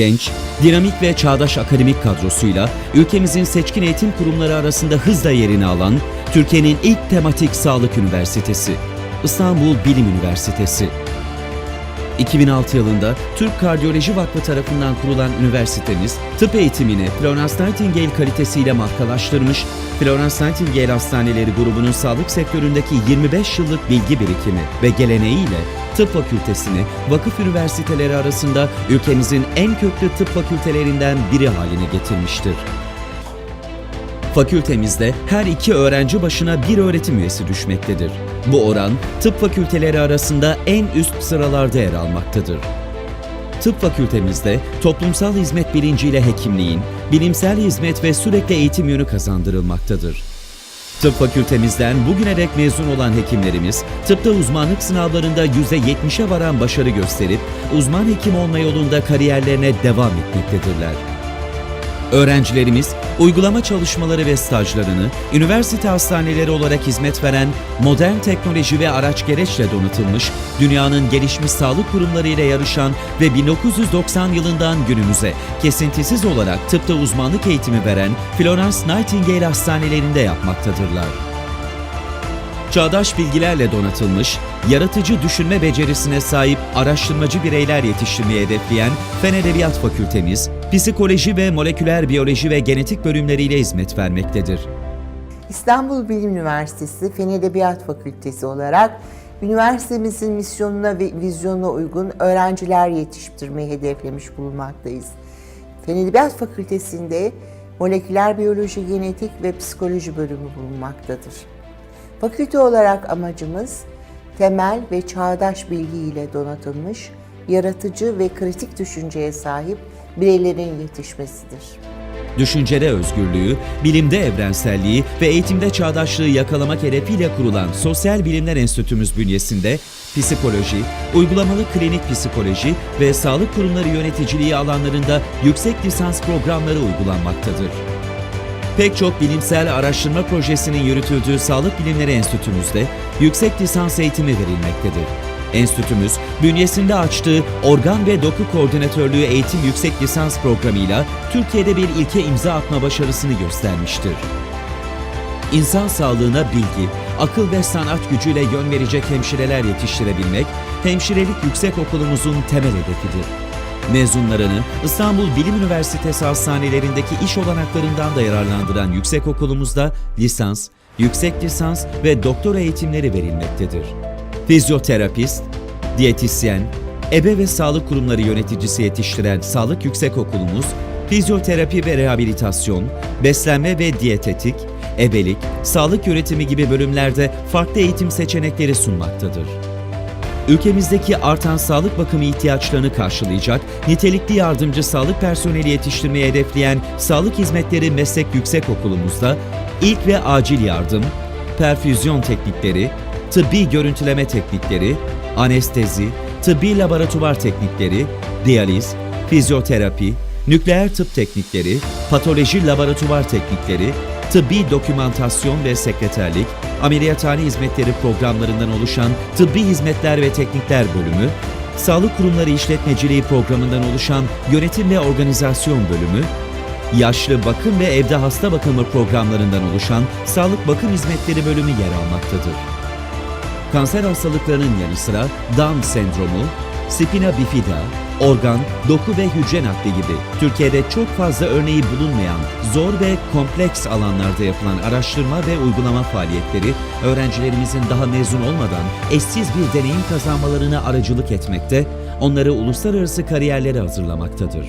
Genç, dinamik ve çağdaş akademik kadrosuyla ülkemizin seçkin eğitim kurumları arasında hızla yerini alan Türkiye'nin ilk tematik sağlık üniversitesi, İstanbul Bilim Üniversitesi. 2006 yılında Türk Kardiyoloji Vakfı tarafından kurulan üniversitemiz, tıp eğitimini Florence Nightingale kalitesiyle markalaştırmış, Florence Nightingale Hastaneleri grubunun sağlık sektöründeki 25 yıllık bilgi birikimi ve geleneğiyle tıp fakültesini vakıf üniversiteleri arasında ülkemizin en köklü tıp fakültelerinden biri haline getirmiştir. Fakültemizde her iki öğrenci başına bir öğretim üyesi düşmektedir. Bu oran tıp fakülteleri arasında en üst sıralarda yer almaktadır. Tıp fakültemizde toplumsal hizmet bilinciyle hekimliğin, bilimsel hizmet ve sürekli eğitim yönü kazandırılmaktadır. Tıp fakültemizden bugüne dek mezun olan hekimlerimiz, tıpta uzmanlık sınavlarında %70'e varan başarı gösterip, uzman hekim olma yolunda kariyerlerine devam etmektedirler. Öğrencilerimiz uygulama çalışmaları ve stajlarını üniversite hastaneleri olarak hizmet veren modern teknoloji ve araç gereçle donatılmış, dünyanın gelişmiş sağlık kurumları ile yarışan ve 1990 yılından günümüze kesintisiz olarak tıpta uzmanlık eğitimi veren Florence Nightingale hastanelerinde yapmaktadırlar. Çağdaş bilgilerle donatılmış, yaratıcı düşünme becerisine sahip araştırmacı bireyler yetiştirmeyi hedefleyen Fen Edebiyat Fakültemiz, psikoloji ve moleküler biyoloji ve genetik bölümleriyle hizmet vermektedir. İstanbul Bilim Üniversitesi Fen Edebiyat Fakültesi olarak üniversitemizin misyonuna ve vizyonuna uygun öğrenciler yetiştirmeyi hedeflemiş bulunmaktayız. Fen Edebiyat Fakültesi'nde moleküler biyoloji, genetik ve psikoloji bölümü bulunmaktadır. Fakülte olarak amacımız temel ve çağdaş bilgi ile donatılmış, yaratıcı ve kritik düşünceye sahip bireylerin yetişmesidir. Düşüncede özgürlüğü, bilimde evrenselliği ve eğitimde çağdaşlığı yakalamak hedefiyle kurulan Sosyal Bilimler Enstitümüz bünyesinde psikoloji, uygulamalı klinik psikoloji ve sağlık kurumları yöneticiliği alanlarında yüksek lisans programları uygulanmaktadır. Pek çok bilimsel araştırma projesinin yürütüldüğü Sağlık Bilimleri Enstitümüzde yüksek lisans eğitimi verilmektedir. Enstitümüz, bünyesinde açtığı organ ve doku koordinatörlüğü eğitim yüksek lisans programıyla Türkiye'de bir ilke imza atma başarısını göstermiştir. İnsan sağlığına bilgi, akıl ve sanat gücüyle yön verecek hemşireler yetiştirebilmek, hemşirelik yüksek okulumuzun temel hedefidir. Mezunlarını İstanbul Bilim Üniversitesi hastanelerindeki iş olanaklarından da yararlandıran yüksek okulumuzda lisans, yüksek lisans ve doktora eğitimleri verilmektedir. Fizyoterapist, diyetisyen, ebe ve sağlık kurumları yöneticisi yetiştiren Sağlık Yüksekokulumuz, fizyoterapi ve rehabilitasyon, beslenme ve diyetetik, ebelik, sağlık yönetimi gibi bölümlerde farklı eğitim seçenekleri sunmaktadır. Ülkemizdeki artan sağlık bakımı ihtiyaçlarını karşılayacak nitelikli yardımcı sağlık personeli yetiştirmeyi hedefleyen Sağlık Hizmetleri Meslek Yüksekokulumuzda ilk ve acil yardım, perfüzyon teknikleri, tıbbi görüntüleme teknikleri, anestezi, tıbbi laboratuvar teknikleri, diyaliz, fizyoterapi, nükleer tıp teknikleri, patoloji laboratuvar teknikleri, tıbbi dokümantasyon ve sekreterlik, ameliyathane hizmetleri programlarından oluşan tıbbi hizmetler ve teknikler bölümü, sağlık kurumları işletmeciliği programından oluşan yönetim ve organizasyon bölümü, yaşlı bakım ve evde hasta bakımı programlarından oluşan sağlık bakım hizmetleri bölümü yer almaktadır. Kanser hastalıklarının yanı sıra Down sendromu, spina bifida, organ, doku ve hücre nakli gibi Türkiye'de çok fazla örneği bulunmayan zor ve kompleks alanlarda yapılan araştırma ve uygulama faaliyetleri öğrencilerimizin daha mezun olmadan eşsiz bir deneyim kazanmalarına aracılık etmekte, onları uluslararası kariyerlere hazırlamaktadır.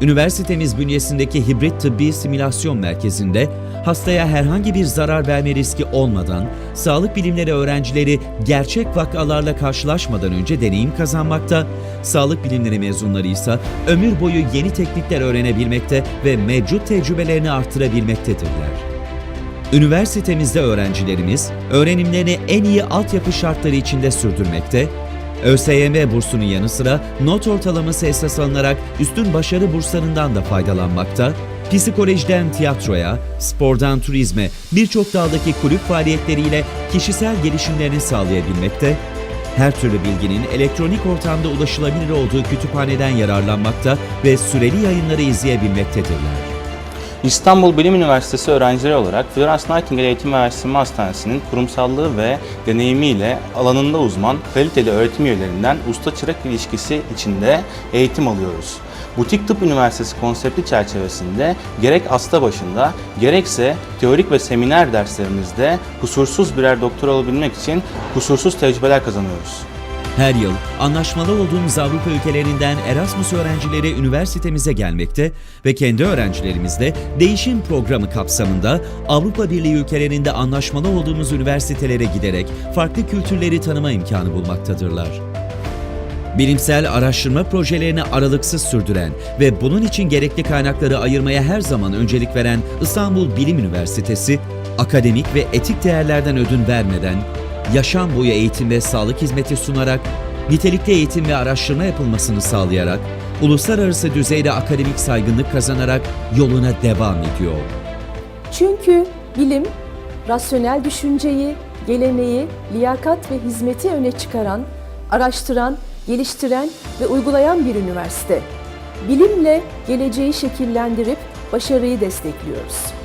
Üniversitemiz bünyesindeki hibrit tıbbi simülasyon merkezinde hastaya herhangi bir zarar verme riski olmadan sağlık bilimleri öğrencileri gerçek vakalarla karşılaşmadan önce deneyim kazanmakta, sağlık bilimleri mezunları ise ömür boyu yeni teknikler öğrenebilmekte ve mevcut tecrübelerini artırabilmektedirler. Üniversitemizde öğrencilerimiz öğrenimlerini en iyi altyapı şartları içinde sürdürmekte, ÖSYM bursunun yanı sıra not ortalaması esas alınarak üstün başarı burslarından da faydalanmakta, psikolojiden tiyatroya, spordan turizme birçok daldaki kulüp faaliyetleriyle kişisel gelişimlerini sağlayabilmekte, Her türlü bilginin elektronik ortamda ulaşılabilir olduğu kütüphaneden yararlanmakta ve süreli yayınları izleyebilmektedirler. İstanbul Bilim Üniversitesi öğrencileri olarak Florence Nightingale Eğitim ve Araştırma Hastanesi'nin kurumsallığı ve deneyimiyle alanında uzman, kaliteli öğretim üyelerinden usta-çırak ilişkisi içinde eğitim alıyoruz. Butik Tıp Üniversitesi konsepti çerçevesinde gerek hasta başında gerekse teorik ve seminer derslerimizde kusursuz birer doktor olabilmek için kusursuz tecrübeler kazanıyoruz. Her yıl anlaşmalı olduğumuz Avrupa ülkelerinden Erasmus öğrencileri üniversitemize gelmekte ve kendi öğrencilerimizle değişim programı kapsamında Avrupa Birliği ülkelerinde anlaşmalı olduğumuz üniversitelere giderek farklı kültürleri tanıma imkanı bulmaktadırlar. Bilimsel araştırma projelerini aralıksız sürdüren ve bunun için gerekli kaynakları ayırmaya her zaman öncelik veren İstanbul Bilim Üniversitesi, akademik ve etik değerlerden ödün vermeden, yaşam boyu eğitim ve sağlık hizmeti sunarak, nitelikli eğitim ve araştırma yapılmasını sağlayarak, uluslararası düzeyde akademik saygınlık kazanarak yoluna devam ediyor. Çünkü bilim, rasyonel düşünceyi, geleneği, liyakat ve hizmeti öne çıkaran, araştıran, geliştiren ve uygulayan bir üniversite. Bilimle geleceği şekillendirip başarıyı destekliyoruz.